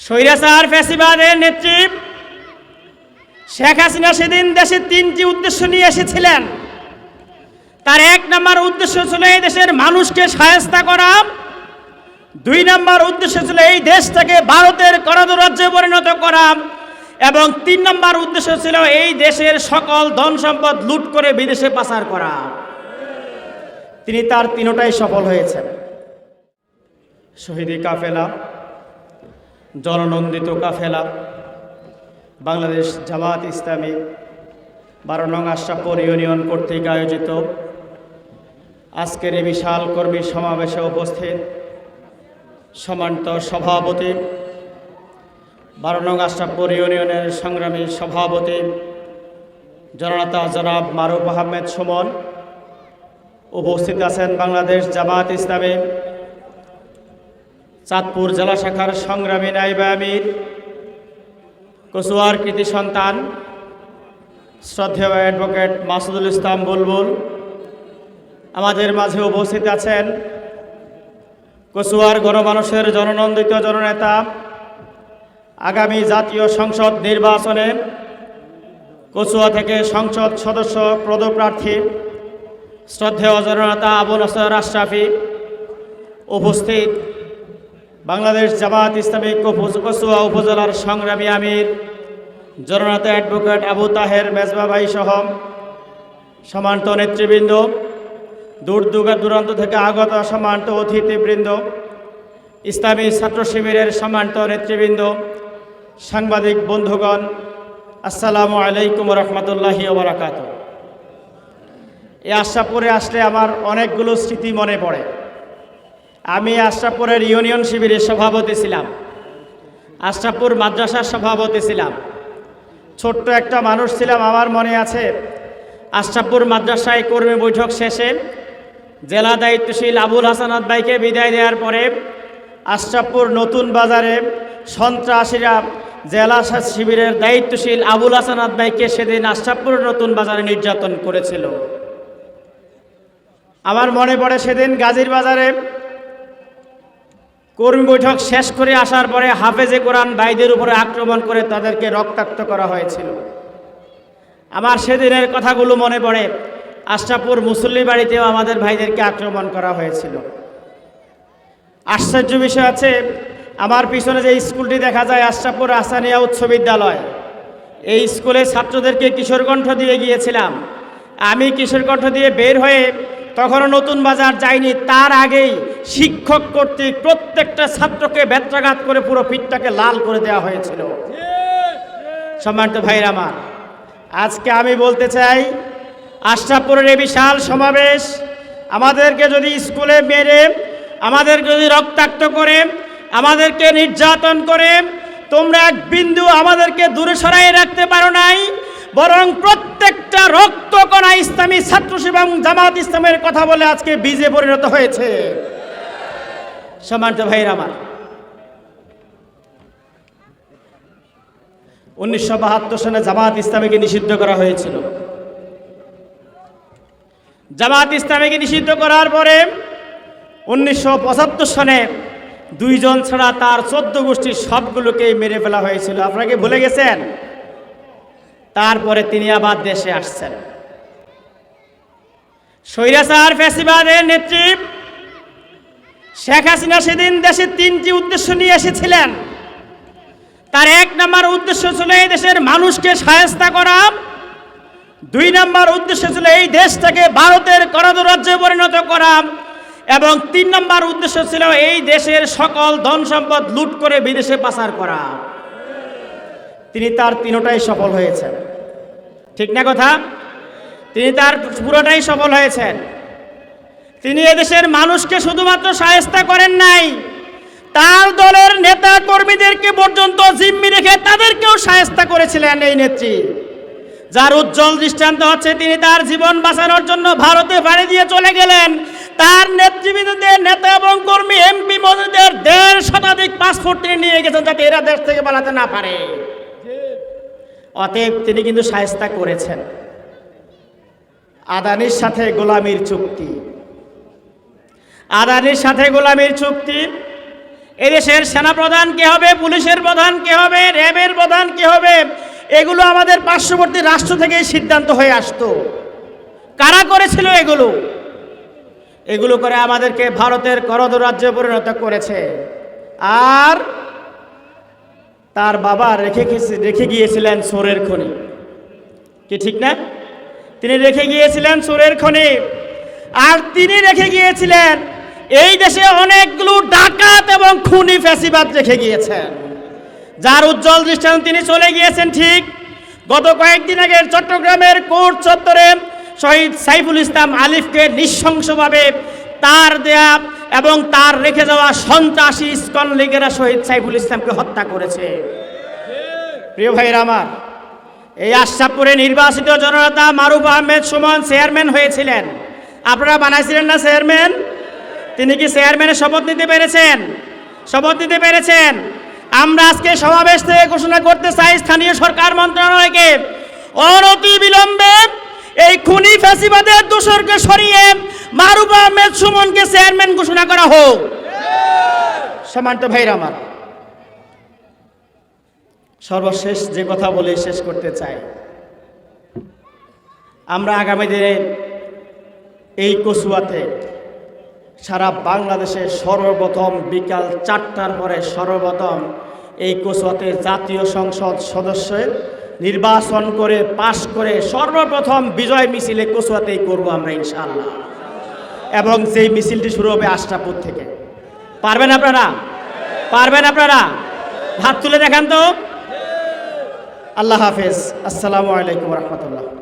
স্বৈরাচার ফ্যাসিবাদের নেত্রী শেখ হাসিনা সেদিন দেশের তিনটি উদ্দেশ্য নিয়ে এসেছিলেন। তার এক নম্বর উদ্দেশ্য ছিল এই দেশের মানুষকে সায়স্তা করা। দুই নম্বর উদ্দেশ্য ছিল এই দেশটাকে ভারতের করদ রাজ্যে পরিণত করা। এবং তিন নম্বর উদ্দেশ্য ছিল এই দেশের সকল ধন সম্পদ লুট করে বিদেশে পাচার করা। তিনি তার তিনোটাই সফল হয়েছেন। শহীদি কাফেলা জননন্দিত কাফেলা, বাংলাদেশ জামাত ইসলামী, বারো নং আশরাফপুর ইউনিয়ন কর্তৃক আয়োজিত আজকের এই বিশাল কর্মী সমাবেশে উপস্থিত সমান্ত সভাপতি, বারো নং আশরাফপুর ইউনিয়নের সংগ্রামী সভাপতি, জননেতা জনাব মারুফ আহমেদ সুমন। উপস্থিত আছেন বাংলাদেশ জামাত ইসলামী চাঁদপুর জেলা শাখার সংগ্রামী নাইবা আমির কচুয়ার কৃতি সন্তান, শ্রদ্ধেয় অ্যাডভোকেট মাসুদুল ইসলাম বুলবুল, আমাদের মাঝে উপস্থিত আছেন কচুয়ার গণমানুষের জননন্দিত জননেতা, আগামী জাতীয় সংসদ নির্বাচনে কচুয়া থেকে সংসদ সদস্য পদপ্রার্থী শ্রদ্ধেয় জননেতা আবু নসর আশরাফি উপস্থিত। বাংলাদেশ জামাত ইসলামী কফু- কচুয়া উপজেলার সংগ্রামী আমির জননেতা অ্যাডভোকেট আবু তাহের মেজবা ভাই সহ সমান্ত নেতৃবৃন্দ, দূর দূরান্ত থেকে আগত সমান্ত অতিথিবৃন্দ, ইসলামী ছাত্র শিবিরের সমান্ত নেতৃবৃন্দ, সাংবাদিক বন্ধুগণ, আসসালামু আলাইকুম রহমতুল্লাহি ওবরাকাত এই আশাপুরে আসলে আমার অনেকগুলো স্মৃতি মনে পড়ে। আমি আশরাফপুরের ইউনিয়ন শিবিরের সভাপতি ছিলাম। আশরাফপুর মাদ্রাসার সভাপতি ছিলাম। ছোট্ট একটা মানুষ ছিলাম, আমার মনে আছে। আশরাফপুর মাদ্রাসায় কর্মী বৈঠক শেষে জেলা দায়িত্বশীল আবুল হাসানাত ভাইকে বিদায় দেওয়ার পরে আশরাফপুর নতুন বাজারে সন্ত্রাসীরা জেলা শিবিরের দায়িত্বশীল আবুল হাসানাত ভাইকে সেদিন আশরাফপুর নতুন বাজারে নির্যাতন করেছিল। আমার মনে পড়ে সেদিন গাজীর বাজারে কর্মী বৈঠক শেষ করে আসার পরে হাফেজে কোরআন ভাইদের উপরে আক্রমণ করে তাদেরকে রক্তাক্ত করা হয়েছিল। আমার সেদিনের কথাগুলো মনে পড়ে। আশরাপুর মুসল্লি বাড়িতেও আমাদের ভাইদেরকে আক্রমণ করা হয়েছিল। আশ্চর্য বিষয় আছে, আমার পিছনে যে স্কুলটি দেখা যায় আশরাপুর আসানিয়া উচ্চ বিদ্যালয়। এই স্কুলে ছাত্রদেরকে কিশোরকণ্ঠ দিয়ে গিয়েছিলাম। আমি কিশোরকণ্ঠ দিয়ে বের হয়ে তখনও নতুন বাজার যায়নি। তার আগেই শিক্ষক কর্তৃক প্রত্যেকটা ছাত্রকে বেত্রাঘাত করে পুরো পিঠটাকে লাল করে দেওয়া হয়েছিল। সম্মানিত ভাইরা আমার, আজকে আমি বলতে চাই, আশরাফপুরের এই বিশাল সমাবেশ আমাদেরকে যদি স্কুলে মেরে, আমাদেরকে যদি রক্তাক্ত করে, আমাদেরকে নির্যাতন করে, তোমরা এক বিন্দু আমাদেরকে দূরে সরাই রাখতে পারো নাই বরং প্রত্যেকটা রক্তকণা ইসলামী ছাত্র এবং জামাত ইসলামের কথা বলে আজকে বীজে পরিণত হয়েছে। সম্মানিত ভাইরা আমার, উনিশশো বাহাত্তর সালে জামাত ইসলামীকে নিষিদ্ধ করা হয়েছিল। জামাত ইসলামীকে নিষিদ্ধ করার পরে উনিশশো পঁচাত্তর সনে দুইজন ছাড়া তার চোদ্দ গোষ্ঠীর সবগুলোকেই মেরে ফেলা হয়েছিল। আপনাকে ভুলে গেছেন? তারপরে তিনি আবার দেশে আসছেন। স্বৈরাচার ফ্যাসিবাদের নেত্রী শেখ হাসিনা সেদিন দেশে তিনটি উদ্দেশ্য নিয়ে এসেছিলেন। তার এক নম্বর উদ্দেশ্য ছিল এই দেশের মানুষকে সায়স্তা করা। দুই নম্বর উদ্দেশ্য ছিল এই দেশটাকে ভারতের করদ রাজ্যে পরিণত করা। এবং তিন নম্বর উদ্দেশ্য ছিল এই দেশের সকল ধন সম্পদ লুট করে বিদেশে পাচার করা। তিনি তার তিনোটাই সফল হয়েছেন। ঠিক না কথা? তিনি তার পুরোটাই সফল হয়েছেন। তিনি এদেশের মানুষকে শুধুমাত্র সায়স্তা করেন নাই, তার দলের নেতা কর্মীদেরকে পর্যন্ত জিম্মি রেখে তাদেরকেও সায়স্তা করেছিলেন এই নেত্রী। যার উজ্জ্বল দৃষ্টান্ত হচ্ছে তিনি তার জীবন বাঁচানোর জন্য ভারতে বাড়ি দিয়ে চলে গেলেন। তার নেতৃবৃন্দদের নেতা এবং কর্মী এমপি মন্ত্রীদের দেড় শতাধিক পাসপোর্ট তিনি নিয়ে গেছেন যাতে এরা দেশ থেকে পালাতে না পারে। অতএব তিনি কিন্তু সায়স্তা করেছেন। আদানির সাথে গোলামির চুক্তি। আদানির সাথে গোলামির চুক্তি। এদেশের সেনাপ্রধান কে হবে? পুলিশের প্রধান কে হবে? র্যাবের প্রধান কে হবে? এগুলো আমাদের পার্শ্ববর্তী রাষ্ট্র থেকে সিদ্ধান্ত হয়ে আসতো। কারা করেছিল এগুলো? এগুলো করে আমাদেরকে ভারতের করদ রাজ্যে পরিণত করেছে। আর তার বাবা রেখে রেখে গিয়েছিলেন সোরের খনি। কি ঠিক না? তিনি রেখে গিয়েছিলেন সোরের খনি। আর তিনি রেখে গিয়েছিলেন এই দেশে অনেকগুলো ডাকাত এবং খুনি ফ্যাসিবাদ রেখে গিয়েছেন। যার উজ্জ্বল দৃষ্টান্ত তিনি চলে গিয়েছেন ঠিক গত কয়েকদিন আগে চট্টগ্রামের কোর্ট চত্বরে শহীদ সাইফুল ইসলাম আলিফকে নৃশংসভাবে তার দেয়া এবং তার রেখে যাওয়া সন্ত্রাসী ইস্কন লীগেরা শহীদ সাইফুল ইসলামকে হত্যা করেছে। প্রিয় ভাইয়ের আমার, এই আশরাফপুরে নির্বাচিত জননেতা মারুফ আহমেদ সুমন চেয়ারম্যান হয়েছিলেন। আপনারা বানাইছিলেন না চেয়ারম্যান? তিনি কি চেয়ারম্যানের শপথ নিতে পেরেছেন? শপথ নিতে পেরেছেন। আমরা আজকে সমাবেশ থেকে ঘোষণা করতে চাই স্থানীয় সরকার মন্ত্রণালয়কে। অনতি বিলম্বে এই খুনি ফ্যাসিবাদের দোষরকে সরিয়ে মারুফ আহমেদ সুমনকে চেয়ারম্যান ঘোষণা করা হোক। সমান্ত ভাইরা আমার, সর্বশেষ যে কথা বলে শেষ করতে চাই। আমরা আগামী দিনে এই কচুয়াতে সারা বাংলাদেশে সর্বপ্রথম বিকাল চারটার পরে সর্বপ্রথম এই কচুয়াতে জাতীয় সংসদ সদস্য নির্বাচন করে, পাশ করে সর্বপ্রথম বিজয় মিছিলে কচুয়াতেই করব আমরা ইনশাআল্লাহ। এবং সেই মিছিলটি শুরু হবে আশরাপুর থেকে। পারবেন আপনারা? পারবেন আপনারা? হাত তুলে দেখান তো। আল্লাহ হাফেজ। আসসালামু আলাইকুম রহমতুল্লাহ।